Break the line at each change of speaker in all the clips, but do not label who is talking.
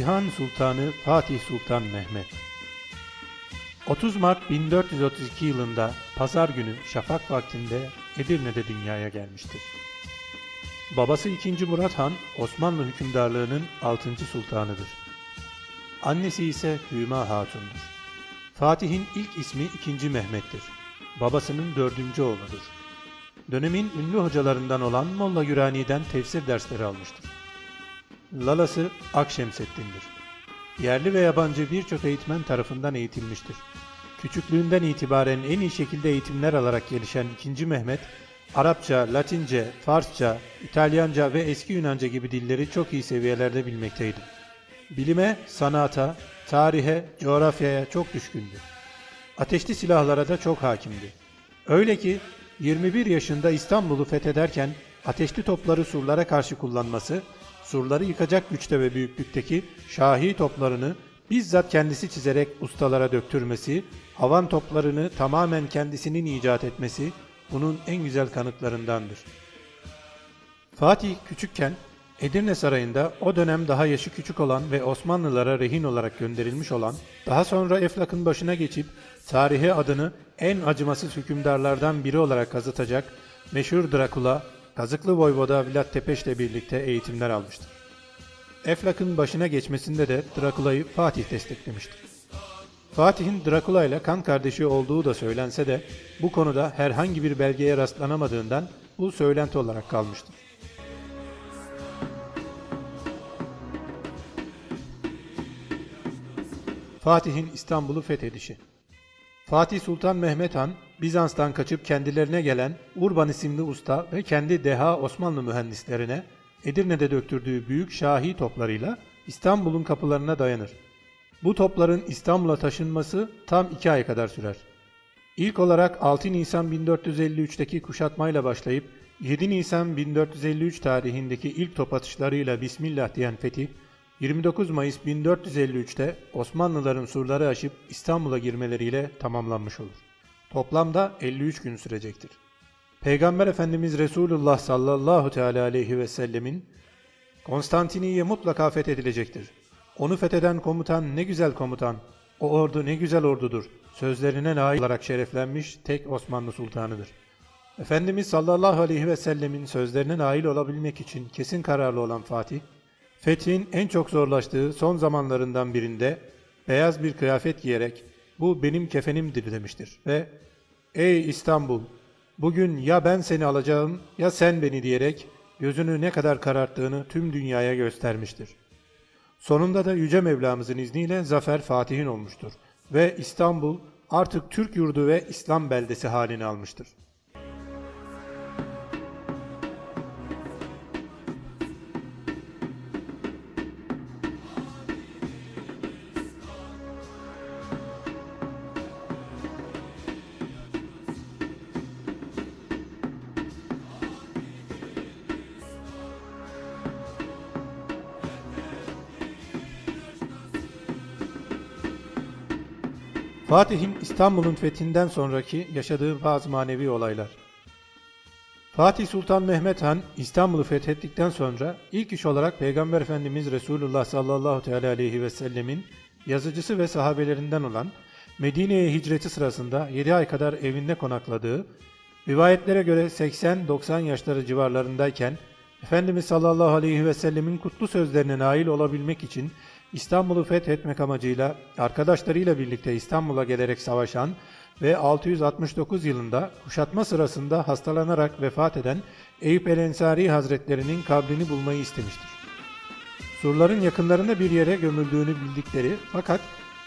Cihan Sultanı Fatih Sultan Mehmet 30 Mart 1432 yılında pazar günü şafak vaktinde Edirne'de dünyaya gelmiştir. Babası 2. Murat Han Osmanlı hükümdarlığının 6. sultanıdır. Annesi ise Hüma Hatun'dur. Fatih'in ilk ismi 2. Mehmet'tir. Babasının dördüncü oğludur. Dönemin ünlü hocalarından olan Molla Gürani'den tefsir dersleri almıştır. Lalası Akşemseddin'dir. Yerli ve yabancı birçok eğitmen tarafından eğitilmiştir. Küçüklüğünden itibaren en iyi şekilde eğitimler alarak gelişen 2. Mehmet, Arapça, Latince, Farsça, İtalyanca ve eski Yunanca gibi dilleri çok iyi seviyelerde bilmekteydi. Bilime, sanata, tarihe, coğrafyaya çok düşkündü. Ateşli silahlara da çok hakimdi. Öyle ki 21 yaşında İstanbul'u fethederken ateşli topları surlara karşı kullanması, surları yıkacak güçte ve büyüklükteki şahi toplarını bizzat kendisi çizerek ustalara döktürmesi, havan toplarını tamamen kendisinin icat etmesi bunun en güzel kanıtlarındandır. Fatih küçükken Edirne Sarayı'nda o dönem daha yaşı küçük olan ve Osmanlılara rehin olarak gönderilmiş olan, daha sonra Eflak'ın başına geçip tarihe adını en acımasız hükümdarlardan biri olarak kazıtacak meşhur Drakula, Kazıklı Voyvoda Vlad Tepeş'le birlikte eğitimler almıştır. Eflak'ın başına geçmesinde de Drakula'yı Fatih desteklemiştir. Fatih'in Drakula ile kan kardeşi olduğu da söylense de bu konuda herhangi bir belgeye rastlanamadığından bu söylenti olarak kalmıştır. Fatih'in İstanbul'u fethedişi Fatih Sultan Mehmet Han, Bizans'tan kaçıp kendilerine gelen Urban isimli usta ve kendi deha Osmanlı mühendislerine Edirne'de döktürdüğü büyük şahi toplarıyla İstanbul'un kapılarına dayanır. Bu topların İstanbul'a taşınması tam iki ay kadar sürer. İlk olarak 6 Nisan 1453'teki kuşatmayla başlayıp 7 Nisan 1453 tarihindeki ilk top atışlarıyla Bismillah diyen fetih, 29 Mayıs 1453'te Osmanlıların surları aşıp İstanbul'a girmeleriyle tamamlanmış olur. Toplamda 53 gün sürecektir. Peygamber Efendimiz Resulullah sallallahu teala aleyhi ve sellemin Konstantiniye mutlaka fethedilecektir. Onu fetheden komutan ne güzel komutan, o ordu ne güzel ordudur. Sözlerine nail olarak şereflenmiş tek Osmanlı sultanıdır. Efendimiz sallallahu aleyhi ve sellemin sözlerine nail olabilmek için kesin kararlı olan Fatih, Fethin en çok zorlaştığı son zamanlarından birinde beyaz bir kıyafet giyerek bu benim kefenimdir demiştir ve Ey İstanbul! Bugün ya ben seni alacağım ya sen beni diyerek gözünü ne kadar kararttığını tüm dünyaya göstermiştir. Sonunda da Yüce Mevlamızın izniyle zafer Fatih'in olmuştur ve İstanbul artık Türk yurdu ve İslam beldesi halini almıştır. Fatih'in İstanbul'un fethinden sonraki yaşadığı bazı manevi olaylar. Fatih Sultan Mehmet Han İstanbul'u fethettikten sonra ilk iş olarak Peygamber Efendimiz Resulullah sallallahu teala aleyhi ve sellemin yazıcısı ve sahabelerinden olan Medine'ye hicreti sırasında 7 ay kadar evinde konakladığı, rivayetlere göre 80-90 yaşları civarlarındayken Efendimiz sallallahu aleyhi ve sellemin kutlu sözlerine nail olabilmek için İstanbul'u fethetmek amacıyla arkadaşlarıyla birlikte İstanbul'a gelerek savaşan ve 669 yılında kuşatma sırasında hastalanarak vefat eden Eyüp el Ensari Hazretlerinin kabrini bulmayı istemiştir. Surların yakınlarında bir yere gömüldüğünü bildikleri fakat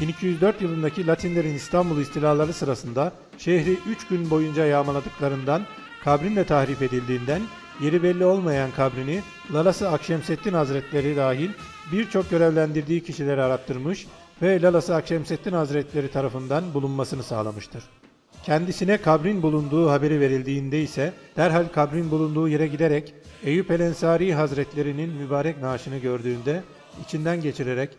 1204 yılındaki Latinlerin İstanbul istilaları sırasında şehri 3 gün boyunca yağmaladıklarından kabrin de tahrip edildiğinden yeri belli olmayan kabrini Lalası Akşemseddin Hazretleri dahil birçok görevlendirdiği kişileri arattırmış ve Lalası Akşemseddin Hazretleri tarafından bulunmasını sağlamıştır. Kendisine kabrin bulunduğu haberi verildiğinde ise derhal kabrin bulunduğu yere giderek Eyüp el Ensari Hazretlerinin mübarek naaşını gördüğünde içinden geçirerek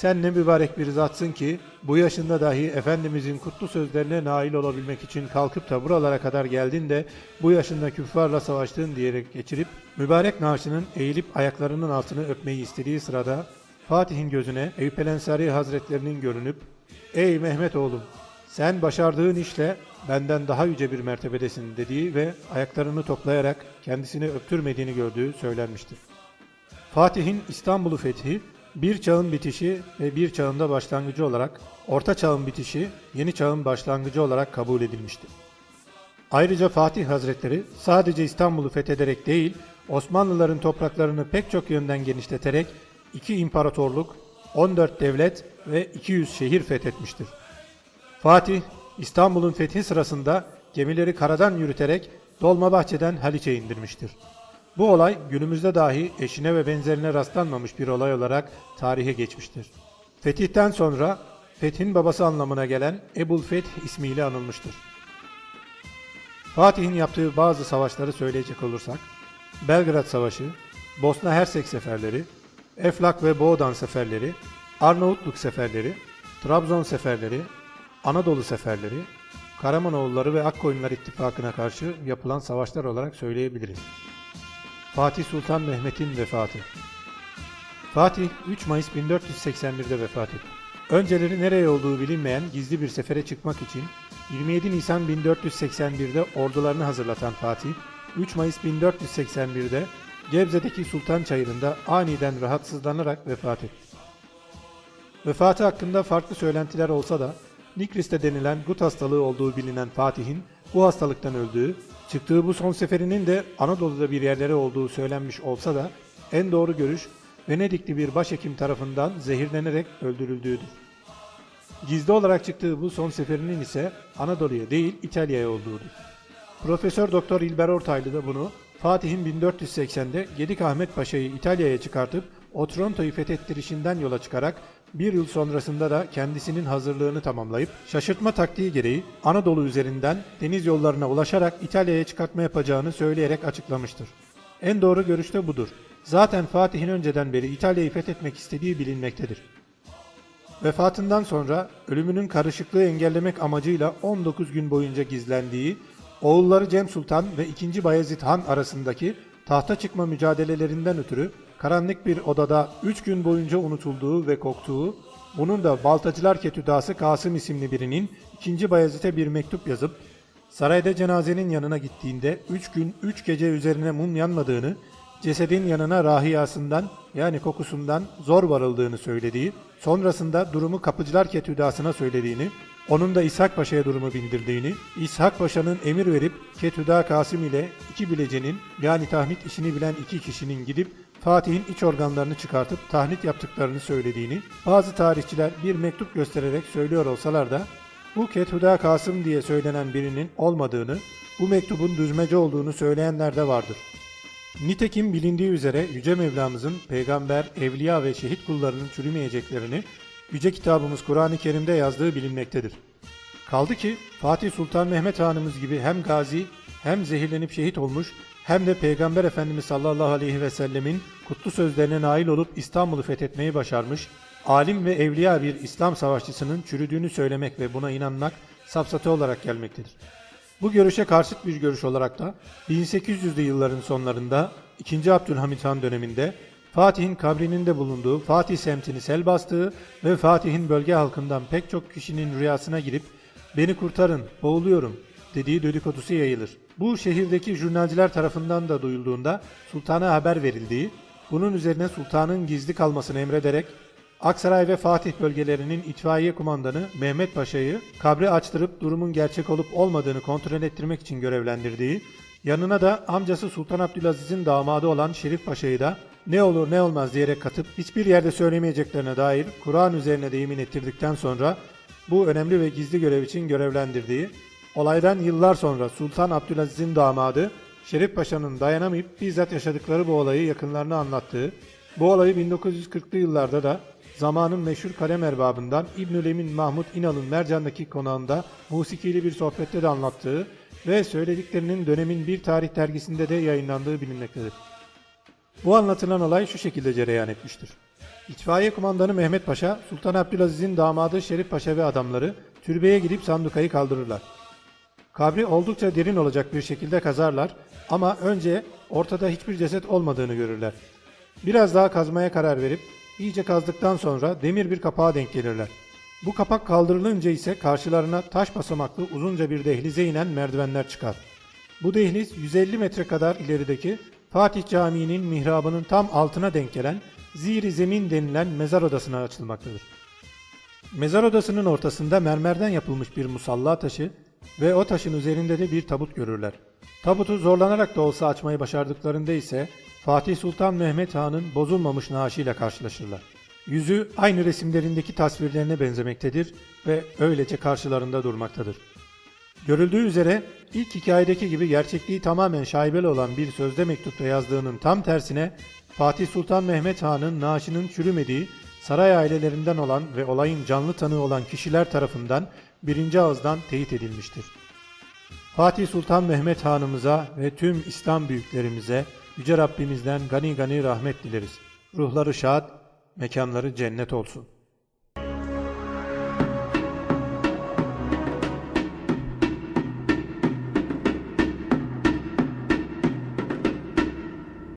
sen ne mübarek bir zatsın ki bu yaşında dahi Efendimizin kutlu sözlerine nail olabilmek için kalkıp da buralara kadar geldin de bu yaşında küffarla savaştın diyerek geçirip mübarek naaşının eğilip ayaklarının altını öpmeyi istediği sırada Fatih'in gözüne Eyüp Ensari Hazretlerinin görünüp ''Ey Mehmet oğlum, sen başardığın işle benden daha yüce bir mertebedesin.'' dediği ve ayaklarını toplayarak kendisini öptürmediğini gördüğü söylenmiştir. Fatih'in İstanbul'u fethi, bir çağın bitişi ve bir çağın da başlangıcı olarak, orta çağın bitişi, yeni çağın başlangıcı olarak kabul edilmiştir. Ayrıca Fatih Hazretleri sadece İstanbul'u fethederek değil, Osmanlıların topraklarını pek çok yönden genişleterek iki imparatorluk, 14 devlet ve 200 şehir fethetmiştir. Fatih, İstanbul'un fethi sırasında gemileri karadan yürüterek Dolmabahçe'den Haliç'e indirmiştir. Bu olay günümüzde dahi eşine ve benzerine rastlanmamış bir olay olarak tarihe geçmiştir. Fetihten sonra Fethin babası anlamına gelen Ebul Feth ismiyle anılmıştır. Fatih'in yaptığı bazı savaşları söyleyecek olursak, Belgrad Savaşı, Bosna Hersek seferleri, Eflak ve Boğdan seferleri, Arnavutluk seferleri, Trabzon seferleri, Anadolu seferleri, Karamanoğulları ve Akkoyunlar ittifakına karşı yapılan savaşlar olarak söyleyebiliriz. Fatih Sultan Mehmet'in vefatı Fatih 3 Mayıs 1481'de vefat etti. Önceleri nereye olduğu bilinmeyen gizli bir sefere çıkmak için 27 Nisan 1481'de ordularını hazırlatan Fatih, 3 Mayıs 1481'de Gebze'deki Sultan Çayırı'nda aniden rahatsızlanarak vefat etti. Vefatı hakkında farklı söylentiler olsa da Nikris'te denilen gut hastalığı olduğu bilinen Fatih'in bu hastalıktan öldüğü, çıktığı bu son seferinin de Anadolu'da bir yerlere olduğu söylenmiş olsa da en doğru görüş Venedikli bir başhekim tarafından zehirlenerek öldürüldüğüdür. Gizli olarak çıktığı bu son seferinin ise Anadolu'ya değil İtalya'ya olduğudur. Profesör Doktor İlber Ortaylı da bunu Fatih'in 1480'de Gedik Ahmet Paşa'yı İtalya'ya çıkartıp Otranto'yu fethettirişinden yola çıkarak bir yıl sonrasında da kendisinin hazırlığını tamamlayıp şaşırtma taktiği gereği Anadolu üzerinden deniz yollarına ulaşarak İtalya'ya çıkartma yapacağını söyleyerek açıklamıştır. En doğru görüş de budur. Zaten Fatih'in önceden beri İtalya'yı fethetmek istediği bilinmektedir. Vefatından sonra ölümünün karışıklığı engellemek amacıyla 19 gün boyunca gizlendiği, oğulları Cem Sultan ve 2. Bayezid Han arasındaki tahta çıkma mücadelelerinden ötürü karanlık bir odada 3 gün boyunca unutulduğu ve koktuğu, bunun da Baltacılar Ketüdası Kasım isimli birinin 2. Bayezid'e bir mektup yazıp, sarayda cenazenin yanına gittiğinde 3 gün 3 gece üzerine mum yanmadığını, cesedin yanına rahiyasından yani kokusundan zor varıldığını söylediği, sonrasında durumu kapıcılar ketüdasına söylediğini, onun da İshak Paşa'ya durumu bildirdiğini, İshak Paşa'nın emir verip Ketüda Kasım ile iki bilecenin yani tahnit işini bilen iki kişinin gidip Fatih'in iç organlarını çıkartıp tahnit yaptıklarını söylediğini, bazı tarihçiler bir mektup göstererek söylüyor olsalar da, bu Ketüda Kasım diye söylenen birinin olmadığını, bu mektubun düzmece olduğunu söyleyenler de vardır. Nitekim bilindiği üzere Yüce Mevlamızın peygamber, evliya ve şehit kullarının çürümeyeceklerini Yüce kitabımız Kur'an-ı Kerim'de yazdığı bilinmektedir. Kaldı ki Fatih Sultan Mehmet Hanımız gibi hem gazi hem zehirlenip şehit olmuş hem de Peygamber Efendimiz sallallahu aleyhi ve sellemin kutlu sözlerine nail olup İstanbul'u fethetmeyi başarmış, alim ve evliya bir İslam savaşçısının çürüdüğünü söylemek ve buna inanmak safsatı olarak gelmektedir. Bu görüşe karşıt bir görüş olarak da 1800'lü yılların sonlarında 2. Abdülhamit Han döneminde Fatih'in kabrinin de bulunduğu Fatih semtini sel bastığı ve Fatih'in bölge halkından pek çok kişinin rüyasına girip beni kurtarın, boğuluyorum dediği dedikodusu yayılır. Bu şehirdeki jurnalciler tarafından da duyulduğunda sultana haber verildiği, bunun üzerine sultanın gizli kalmasını emrederek Aksaray ve Fatih bölgelerinin itfaiye kumandanı Mehmet Paşa'yı kabri açtırıp durumun gerçek olup olmadığını kontrol ettirmek için görevlendirdiği, yanına da amcası Sultan Abdülaziz'in damadı olan Şerif Paşa'yı da ne olur ne olmaz diyerek katıp hiçbir yerde söylemeyeceklerine dair Kur'an üzerine de yemin ettirdikten sonra bu önemli ve gizli görev için görevlendirdiği, olaydan yıllar sonra Sultan Abdülaziz'in damadı Şerif Paşa'nın dayanamayıp bizzat yaşadıkları bu olayı yakınlarına anlattığı, bu olayı 1940'lı yıllarda da zamanın meşhur kalem erbabından İbnül Emin Mahmut İnal'ın Mercan'daki konağında musikili bir sohbette de anlattığı ve söylediklerinin dönemin bir tarih dergisinde de yayınlandığı bilinmektedir. Bu anlatılan olay şu şekilde cereyan etmiştir. İtfaiye kumandanı Mehmet Paşa, Sultan Abdülaziz'in damadı Şerif Paşa ve adamları türbeye gidip sandukayı kaldırırlar. Kabri oldukça derin olacak bir şekilde kazarlar ama önce ortada hiçbir ceset olmadığını görürler. Biraz daha kazmaya karar verip iyice kazdıktan sonra demir bir kapağa denk gelirler. Bu kapak kaldırılınca ise karşılarına taş basamaklı uzunca bir dehlize inen merdivenler çıkar. Bu dehliz 150 metre kadar ilerideki Fatih Camii'nin mihrabının tam altına denk gelen Ziri Zemin denilen mezar odasına açılmaktadır. Mezar odasının ortasında mermerden yapılmış bir musalla taşı ve o taşın üzerinde de bir tabut görürler. Tabutu zorlanarak da olsa açmayı başardıklarında ise Fatih Sultan Mehmet Han'ın bozulmamış naaşıyla karşılaşırlar. Yüzü aynı resimlerindeki tasvirlerine benzemektedir ve öylece karşılarında durmaktadır. Görüldüğü üzere ilk hikayedeki gibi gerçekliği tamamen şaibeli olan bir sözde mektupta yazdığının tam tersine Fatih Sultan Mehmet Han'ın naaşının çürümediği saray ailelerinden olan ve olayın canlı tanığı olan kişiler tarafından birinci ağızdan teyit edilmiştir. Fatih Sultan Mehmet Hanımıza ve tüm İslam büyüklerimize Yüce Rabbimizden gani gani rahmet dileriz. Ruhları şad, mekanları cennet olsun.